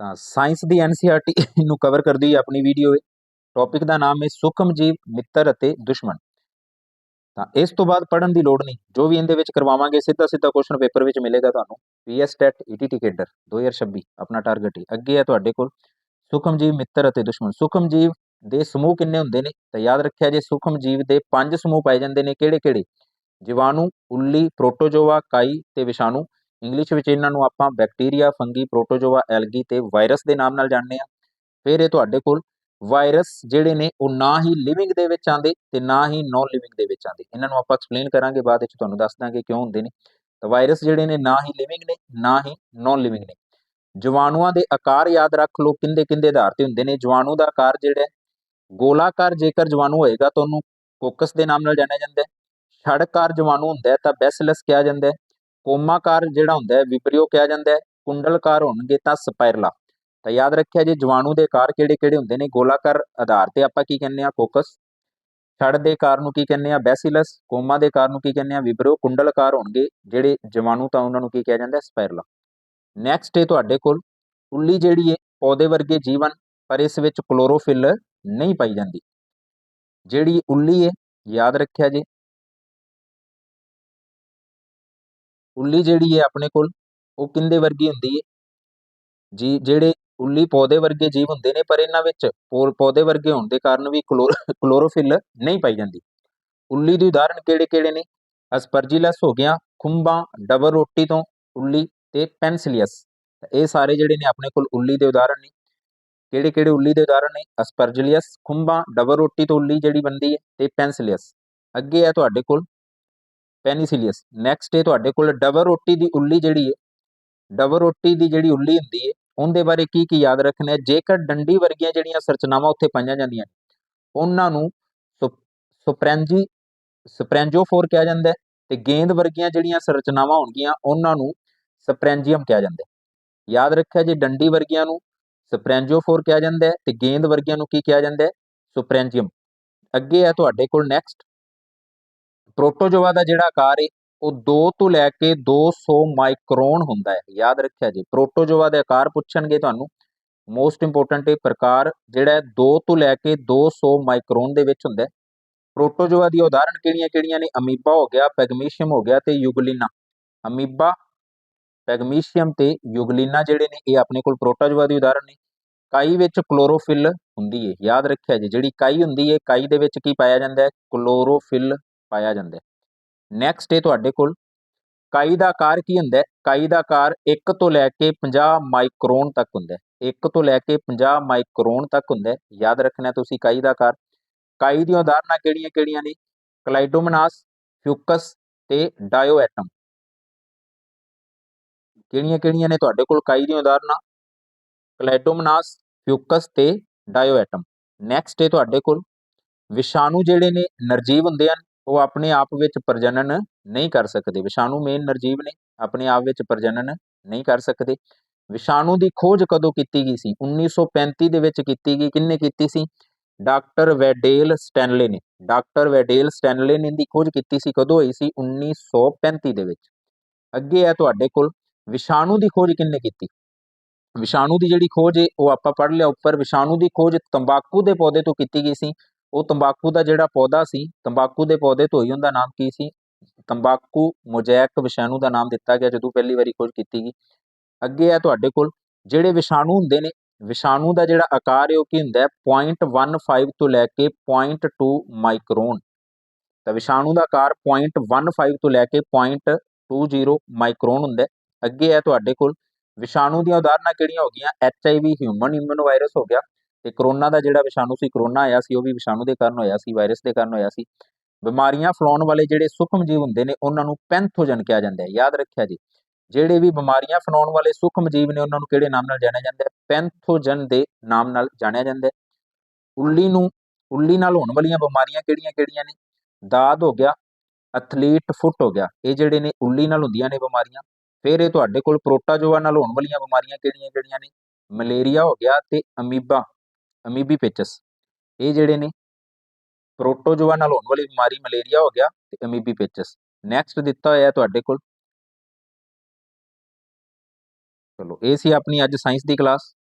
ਤਾਂ ਸਾਇੰਸ ਦੀ ਐਨਸੀਈਆਰਟੀ ਨੂੰ ਕਵਰ ਕਰਦੀ ਹੈ ਆਪਣੀ ਵੀਡੀਓ ਇਹ। ਟੌਪਿਕ ਦਾ ਨਾਮ ਹੈ ਸੂਖਮ ਜੀਵ ਮਿੱਤਰ ਅਤੇ ਦੁਸ਼ਮਣ। ਤਾਂ ਇਸ ਤੋਂ ਬਾਅਦ ਪੜਨ ਦੀ ਲੋੜ ਨਹੀਂ। ਜੋ ਵੀ ਇਹਦੇ ਵਿੱਚ ਕਰਵਾਵਾਂਗੇ ਸਿੱਧਾ ਸਿੱਧਾ ਕੁਐਸਚਨ ਪੇਪਰ ਵਿੱਚ ਮਿਲੇਗਾ ਤੁਹਾਨੂੰ। ਪੀਐਸ ਟੈਟ ਈਟੀਟੀ ਕੇਡਰ 2026 ਆਪਣਾ ਟਾਰਗੇਟ ਹੈ। ਅੱਗੇ ਹੈ ਤੁਹਾਡੇ ਕੋਲ ਸੂਖਮਜੀਵ ਮਿੱਤਰ ਅਤੇ ਦੁਸ਼ਮਣ। ਸੂਖਮ ਜੀਵ ਦੇ ਸਮੂਹ ਕਿੰਨੇ ਹੁੰਦੇ ਨੇ? ਤਾਂ ਯਾਦ ਰੱਖਿਆ ਜੇ ਸੂਖਮ ਜੀਵ ਦੇ ਪੰਜ ਸਮੂਹ ਪਾਏ ਜਾਂਦੇ ਨੇ ਕਿਹੜੇ ਕਿਹੜੇ ਜੀਵਾਣੂ, ਉੱਲੀ, ਪ੍ਰੋਟੋਜੋਆ, ਕਾਈ ਤੇ ਵਿਸ਼ਾਣੂ। ਇੰਗਲਿਸ਼ ਵਿੱਚ ਇਹਨਾਂ ਨੂੰ ਆਪਾਂ ਬੈਕਟੀਰੀਆ ਫੰਗੀ ਪ੍ਰੋਟੋਜੋਆ ਐਲਗੀ ਤੇ ਵਾਇਰਸ ਦੇ ਨਾਮ ਨਾਲ ਜਾਣਦੇ ਆ ਫਿਰ ਇਹ ਤੁਹਾਡੇ ਕੋਲ ਵਾਇਰਸ ਜਿਹੜੇ ਨੇ ਉਹ ਨਾ ਹੀ ਲਿਵਿੰਗ ਦੇ ਵਿੱਚ ਆਉਂਦੇ ਤੇ ਨਾ ਹੀ ਨॉन ਲਿਵਿੰਗ ਦੇ ਵਿੱਚ ਆਉਂਦੇ। ਇਹਨਾਂ ਨੂੰ ਆਪਾਂ ਐਕਸਪਲੇਨ ਕਰਾਂਗੇ, ਬਾਅਦ ਵਿੱਚ ਤੁਹਾਨੂੰ ਦੱਸ ਦਾਂਗੇ ਕਿਉਂ ਹੁੰਦੇ ਨੇ। ਤਾਂ ਵਾਇਰਸ ਜਿਹੜੇ ਨੇ ਨਾ ਹੀ ਲਿਵਿੰਗ ਨੇ, ਨਾ ਹੀ ਨॉन ਲਿਵਿੰਗ ਨੇ। ਜੀਵਾਣੂਆਂ ਦੇ ਆਕਾਰ ਯਾਦ ਰੱਖ ਲਓ, ਕਿੰਦੇ ਕਿੰਦੇ ਆਧਾਰ ਤੇ ਹੁੰਦੇ ਨੇ। ਜੀਵਾਣੂ ਦਾ ਆਕਾਰ ਜਿਹੜਾ ਗੋਲਾਕਾਰ ਜੇਕਰ ਜੀਵਾਣੂ ਹੋਏਗਾ ਤਾਂ ਉਹਨੂੰ ਕੋਕਸ ਦੇ ਨਾਮ ਨਾਲ ਜਾਣਿਆ ਜਾਂਦਾ ਹੈ। ਛੜਕਾਰ ਜੀਵਾਣੂ ਹੁੰਦਾ ਤਾਂ ਬੈਸਿਲਸ ਕਿਹਾ ਜਾਂਦਾ ਹੈ। ਕੋਮਾਕਾਰ ਜਿਹੜਾ ਹੁੰਦਾ ਹੈ ਵਿਬਰਿਓ ਕਿਹਾ ਜਾਂਦਾ ਹੈ, ਕੁੰਡਲਕਾਰ ਹੋਣਗੇ ਤਾਂ ਸਪਾਇਰਲਾ। ਤਾਂ ਯਾਦ ਰੱਖਿਆ ਜੇ ਜਵਾਣੂ ਦੇ ਆਕਾਰ ਕਿਹੜੇ ਕਿਹੜੇ ਹੁੰਦੇ ਨੇ, ਗੋਲਾਕਾਰ ਆਧਾਰ ਤੇ ਆਪਾਂ ਕੀ ਕਹਿੰਦੇ ਆ ਕੋਕਸ। ਛੜ ਦੇ ਆਕਾਰ ਨੂੰ ਕੀ ਕਹਿੰਦੇ ਆ ਬੈਸਿਲਸ। ਕੋਮਾ ਦੇ ਆਕਾਰ ਨੂੰ ਕੀ ਕਹਿੰਦੇ ਆ ਵਿਬਰਿਓ ਕੁੰਡਲਕਾਰ ਹੋਣਗੇ, ਜਿਹੜੇ ਜਵਾਣੂ ਤਾਂ ਉਹਨਾਂ ਨੂੰ ਕੀ ਕਿਹਾ ਜਾਂਦਾ ਸਪਾਇਰਲਾ। ਨੈਕਸਟ ਹੈ ਤੁਹਾਡੇ ਕੋਲ, ਉੱਲੀ ਜਿਹੜੀ ਹੈ, ਪੌਦੇ ਵਰਗੇ ਜੀਵਨ, ਪਰ ਇਸ ਵਿੱਚ ਕਲੋਰੋਫਿਲ ਨਹੀਂ ਪਾਈ ਜਾਂਦੀ। ਜਿਹੜੀ ਉੱਲੀ ਹੈ, ਯਾਦ ਰੱਖਿਆ ਜੇ ਉੱਲੀ ਜਿਹੜੀ ਹੈ ਆਪਣੇ ਕੋਲ, ਉਹ ਕਿੰਦੇ ਵਰਗੀ ਹੁੰਦੀ ਹੈ? ਜੀ, ਜਿਹੜੇ ਉੱਲੀ ਪੌਦੇ ਵਰਗੇ ਜੀਵ ਹੁੰਦੇ ਨੇ, ਪਰ ਇਹਨਾਂ ਵਿੱਚ ਪੌ- ਪੌਦੇ ਵਰਗੇ ਹੋਣ ਦੇ ਕਾਰਨ ਵੀ ਕਲੋਰ ਕਲੋਰੋਫਿਲ ਨਹੀਂ ਪਾਈ ਜਾਂਦੀ। ਉੱਲੀ ਦੀ ਉਦਾਹਰਣ ਕਿਹੜੇ ਕਿਹੜੇ ਨੇ? ਅਸਪਰਜੀਲਸ ਹੋ ਗਿਆ, ਖੁੰਬਾਂ ਡਬਲ ਰੋਟੀ ਤੋਂ ਉੱਲੀ ਤੇ ਪੈਨਸਿਲੀਅਸ। ਇਹ ਸਾਰੇ ਜਿਹੜੇ ਨੇ ਆਪਣੇ ਕੋਲ ਉੱਲੀ ਦੇ ਉਦਾਹਰਣ ਨੇ। ਕਿਹੜੇ ਕਿਹੜੇ ਉੱਲੀ ਦੇ ਉਦਾਹਰਣ ਨੇ? ਅਸਪਰਜੀਲੀਅਸ ਖੁੰਬਾਂ ਡਬਲ ਰੋਟੀ ਤੋਂ ਉੱਲੀ ਜਿਹੜੀ ਬਣਦੀ ਹੈ, ਤੇ ਪੈਨਸਲੀਅਸ। ਅੱਗੇ ਹੈ ਤੁਹਾਡੇ ਕੋਲ ਪੈਨੀਸੀਲੀਅਸ ਨੈਕਸਟ ਹੈ ਤੁਹਾਡੇ ਕੋਲ ਡਬਲ ਰੋਟੀ ਦੀ ਉੱਲੀ ਜਿਹੜੀ ਹੈ ਡਬਲ ਰੋਟੀ ਦੀ ਜਿਹੜੀ ਉੱਲੀ ਹੁੰਦੀ ਹੈ, ਉਹਦੇ ਬਾਰੇ ਕੀ ਕੀ ਯਾਦ ਰੱਖਣਾ ਹੈ? ਜੇਕਰ ਡੰਡੀ ਵਰਗੀਆਂ ਜਿਹੜੀਆਂ ਸੰਰਚਨਾਵਾਂ ਉੱਥੇ ਪਾਈਆਂ ਜਾਂਦੀਆਂ ਉਹਨਾਂ ਨੂੰ ਸੁਪਰੈਂਜੀ, ਸਪਰੈਂਜੋਫੋਰ ਕਿਹਾ ਜਾਂਦਾ ਹੈ ਤੇ ਗੇਂਦ ਵਰਗੀਆਂ ਜਿਹੜੀਆਂ ਸੰਰਚਨਾਵਾਂ ਹੋਣਗੀਆਂ, ਉਹਨਾਂ ਨੂੰ ਸਪਰੈਂਜੀਅਮ ਕਿਹਾ ਜਾਂਦਾ ਯਾਦ ਰੱਖਿਆ ਜੇ ਡੰਡੀ ਵਰਗੀਆਂ ਨੂੰ ਸਪਰੈਂਜੋਫੋਰ ਕਿਹਾ ਜਾਂਦਾ ਹੈ ਤੇ ਗੇਂਦ ਵਰਗੀਆਂ ਨੂੰ ਕੀ ਕਿਹਾ ਜਾਂਦਾ ਸੁਪਰੈਂਜੀਅਮ। ਅੱਗੇ ਹੈ ਤੁਹਾਡੇ ਕੋਲ ਨੈਕਸਟ ਪ੍ਰੋਟੋਜੋਆ ਦਾ ਜਿਹੜਾ ਆਕਾਰ ਹੈ ਉਹ 2 ਤੋਂ ਲੈ ਕੇ 200 ਮਾਈਕਰੋਨ ਹੁੰਦਾ ਹੈ। ਯਾਦ ਰੱਖਿਆ ਜੀ ਪ੍ਰੋਟੋਜੋਆ ਦੇ ਆਕਾਰ ਪੁੱਛਣਗੇ ਤੁਹਾਨੂੰ ਮੋਸਟ ਇੰਪੋਰਟੈਂਟ ਇਹ ਪ੍ਰਕਾਰ ਜਿਹੜਾ ਹੈ 2 ਤੋਂ ਲੈ ਕੇ 200 ਮਾਈਕਰੋਨ ਦੇ ਵਿੱਚ ਹੁੰਦਾ ਹੈ। ਪ੍ਰੋਟੋਜੋਆ ਦੀ ਉਦਾਹਰਣ ਕਿਹੜੀਆਂ-ਕਿਹੜੀਆਂ ਨੇ? ਅਮੀਬਾ ਹੋ ਗਿਆ ਪੈਗਮੀਸ਼ੀਅਮ ਹੋ ਗਿਆ ਤੇ ਯੂਗਲੀਨਾ ਅਮੀਬਾ ਪੈਗਮੀਸ਼ੀਅਮ ਤੇ ਯੂਗਲੀਨਾ ਜਿਹੜੇ ਨੇ, ਇਹ ਆਪਣੇ ਕੋਲ ਪ੍ਰੋਟੋਜੋਆ ਦੀ ਉਦਾਹਰਣ ਨੇ। ਕਾਈ ਵਿੱਚ ਕਲੋਰੋਫਿਲ ਹੁੰਦੀ ਹੈ ਯਾਦ ਰੱਖਿਆ ਜੀ, ਜਿਹੜੀ ਕਾਈ ਹੁੰਦੀ ਹੈ ਕਾਈ ਦੇ ਵਿੱਚ ਕੀ ਪਾਇਆ ਜਾਂਦਾ ਹੈ? ਕਲੋਰੋਫਿਲ ਪਾਇਆ ਜਾਂਦਾ। ਨੈਕਸਟ ਹੈ ਤੁਹਾਡੇ ਕੋਲ ਕਾਈ ਦਾ ਆਕਾਰ ਕੀ ਹੁੰਦਾ ਹੈ? ਕਾਈ ਦਾ ਆਕਾਰ 1 ਤੋਂ ਲੈ ਕੇ 50 ਮਾਈਕਰੋਨ ਤੱਕ ਹੁੰਦਾ ਹੈ। 1 ਤੋਂ ਲੈ ਕੇ 50 ਮਾਈਕਰੋਨ ਤੱਕ ਹੁੰਦਾ ਹੈ। ਯਾਦ ਰੱਖਣਾ ਤੁਸੀਂ ਕਾਈ ਦਾ ਆਕਾਰ। ਕਾਈ ਦੀਆਂ ਉਦਾਹਰਨਾਂ ਕਿਹੜੀਆਂ-ਕਿਹੜੀਆਂ ਨੇ? ਕਲਾਈਡੋਮਨਾਸ, ਫਿਊਕਸ ਤੇ ਡਾਇਓਐਟਮ। ਕਿਹੜੀਆਂ-ਕਿਹੜੀਆਂ ਨੇ ਤੁਹਾਡੇ ਕੋਲ ਕਾਈ ਦੀਆਂ ਉਦਾਹਰਨਾਂ ਕਲਾਈਡੋਮਨਾਸ, ਫਿਊਕਸ ਤੇ ਡਾਇਓਐਟਮ। ਨੈਕਸਟ ਹੈ ਤੁਹਾਡੇ ਕੋਲ ਵਿਸ਼ਾਣੂ ਜਿਹੜੇ ਨੇ, ਨਰਜੀਵ ਹੁੰਦੇ ਹਨ। ਉਹ ਆਪਣੇ ਆਪ ਵਿੱਚ ਪ੍ਰਜਨਨ ਨਹੀਂ ਕਰ ਸਕਦੇ। ਵਿਸ਼ਾਣੂ ਮੇਨ ਨਰਜੀਵ ਨੇ ਆਪਣੇ ਆਪ ਵਿੱਚ ਪ੍ਰਜਨਨ ਨਹੀਂ ਕਰ ਸਕਦੇ। ਵਿਸ਼ਾਣੂ ਦੀ ਖੋਜ ਕਦੋਂ ਕੀਤੀ ਗਈ ਸੀ? 1935 ਦੇ ਵਿੱਚ ਕੀਤੀ ਗਈ। ਕਿੰਨੇ ਕੀਤੀ ਸੀ? ਡਾਕਟਰ ਵੈਡੇਲ ਸਟੈਨਲੇ ਨੇ। ਡਾਕਟਰ ਵੈਡੇਲ ਸਟੈਨਲੇ ਨੇ ਇਹਦੀ ਖੋਜ ਕੀਤੀ ਸੀ। ਕਦੋਂ ਹੋਈ ਸੀ? 1935 ਦੇ ਵਿੱਚ। ਅੱਗੇ ਹੈ ਤੁਹਾਡੇ ਕੋਲ। ਵਿਸ਼ਾਣੂ ਦੀ ਖੋਜ ਕਿੰਨੇ ਕੀਤੀ? ਵਿਸ਼ਾਣੂ ਦੀ ਜਿਹੜੀ ਖੋਜ ਹੈ ਉਹ ਆਪਾਂ ਪੜ੍ਹ ਲਿਆ। ਉੱਪਰ ਵਿਸ਼ਾਣੂ ਦੀ ਖੋਜ ਤੰਬਾਕੂ ਦੇ ਪੌਦੇ ਤੋਂ ਕੀਤੀ ਗਈ ਸੀ। ਉਹ ਤੰਬਾਕੂ ਦਾ ਜਿਹੜਾ ਪੌਦਾ ਸੀ, ਤੰਬਾਕੂ ਦੇ ਪੌਦੇ ਤੋਂ ਹੀ ਉਹਦਾ ਨਾਮ ਕੀ ਸੀ? ਤੰਬਾਕੂ ਮੋਜ਼ੈਕ ਵਿਸ਼ਾਣੂ ਦਾ ਨਾਮ ਦਿੱਤਾ ਗਿਆ ਜਦੋਂ ਪਹਿਲੀ ਵਾਰੀ ਖੋਜ ਕੀਤੀ ਗਈ। ਅੱਗੇ ਹੈ ਤੁਹਾਡੇ ਕੋਲ, ਜਿਹੜੇ ਵਿਸ਼ਾਣੂ ਹੁੰਦੇ ਨੇ, ਵਿਸ਼ਾਣੂ ਦਾ ਜਿਹੜਾ ਆਕਾਰ ਹੈ ਉਹ ਕੀ ਹੁੰਦਾ ਹੈ? 0.15 ਤੋਂ ਲੈ ਕੇ 0.2 ਮਾਈਕਰੋਨ ਤਾਂ ਵਿਸ਼ਾਣੂ ਦਾ ਆਕਾਰ 0.15 ਤੋਂ ਲੈ ਕੇ 0.20 ਮਾਈਕਰੋਨ ਹੁੰਦਾ ਹੈ। ਅੱਗੇ ਹੈ ਤੁਹਾਡੇ ਕੋਲ, ਵਿਸ਼ਾਣੂ ਦੀਆਂ ਉਦਾਹਰਨਾਂ ਕਿਹੜੀਆਂ ਹੋ ਗਈਆਂ? ਐਚਆਈਵੀ ਹਿਊਮਨ ਇਮਿਊਨੋ ਵਾਇਰਸ ਹੋ ਗਿਆ। ਤੇ ਕਰੋਨਾ ਦਾ ਜਿਹੜਾ ਵਿਸ਼ਾਣੂ ਸੀ ਕਰੋਨਾ ਆਇਆ ਸੀ, ਉਹ ਵੀ ਵਿਸ਼ਾਣੂ ਦੇ ਕਾਰਨ ਹੋਇਆ ਸੀ ਵਾਇਰਸ ਦੇ ਕਾਰਨ ਹੋਇਆ ਸੀ। ਬਿਮਾਰੀਆਂ ਫੈਲਾਉਣ ਵਾਲੇ ਜਿਹੜੇ ਸੂਖਮ ਜੀਵ ਹੁੰਦੇ ਨੇ, ਉਹਨਾਂ ਨੂੰ ਪੈਂਥੋਜਨ ਕਿਹਾ ਜਾਂਦਾ ਹੈ। ਯਾਦ ਰੱਖਿਆ ਜੀ, ਜਿਹੜੇ ਵੀ ਬਿਮਾਰੀਆਂ ਫੈਲਾਉਣ ਵਾਲੇ ਸੂਖਮ ਜੀਵ ਨੇ, ਉਹਨਾਂ ਨੂੰ ਕਿਹੜੇ ਨਾਮ ਨਾਲ ਜਾਣਿਆ ਜਾਂਦਾ ਹੈ? ਪੈਂਥੋਜਨ ਦੇ ਨਾਮ ਨਾਲ ਜਾਣਿਆ ਜਾਂਦਾ ਹੈ। ਉੱਲੀ ਨੂੰ, ਉੱਲੀ ਨਾਲ ਹੋਣ ਵਾਲੀਆਂ ਬਿਮਾਰੀਆਂ ਕਿਹੜੀਆਂ-ਕਿਹੜੀਆਂ ਨੇ? ਦਾਦ ਹੋ ਗਿਆ, ਐਥਲੀਟ ਫੁੱਟ ਹੋ ਗਿਆ, ਇਹ ਜਿਹੜੇ ਨੇ, ਉੱਲੀ ਨਾਲ ਹੁੰਦੀਆਂ ਨੇ ਬਿਮਾਰੀਆਂ। ਫਿਰ ਇਹ ਤੁਹਾਡੇ ਕੋਲ ਪ੍ਰੋਟਾਜੋਆ ਨਾਲ ਹੋਣ ਵਾਲੀਆਂ ਬਿਮਾਰੀਆਂ ਕਿਹੜੀਆਂ-ਕਿਹੜੀਆਂ ਨੇ? ਮਲੇਰੀਆ ਹੋ ਗਿਆ ਤੇ ਅਮੀਬਾ। ਅਮੀਬੀ ਪੈਚਸ। ਇਹ ਜਿਹੜੇ ਨੇ, ਪ੍ਰੋਟੋਜੋਆ ਨਾਲ ਹੋਣ ਵਾਲੀ ਬਿਮਾਰੀ ਮਲੇਰੀਆ ਹੋ ਗਿਆ ਤੇ ਅਮੀਬੀ ਪੈਚਸ। ਨੈਕਸਟ ਦਿੱਤਾ ਹੋਇਆ ਤੁਹਾਡੇ ਕੋਲ। ਚਲੋ, ਇਹ ਸੀ ਆਪਣੀ ਅੱਜ ਸਾਇੰਸ ਦੀ ਕਲਾਸ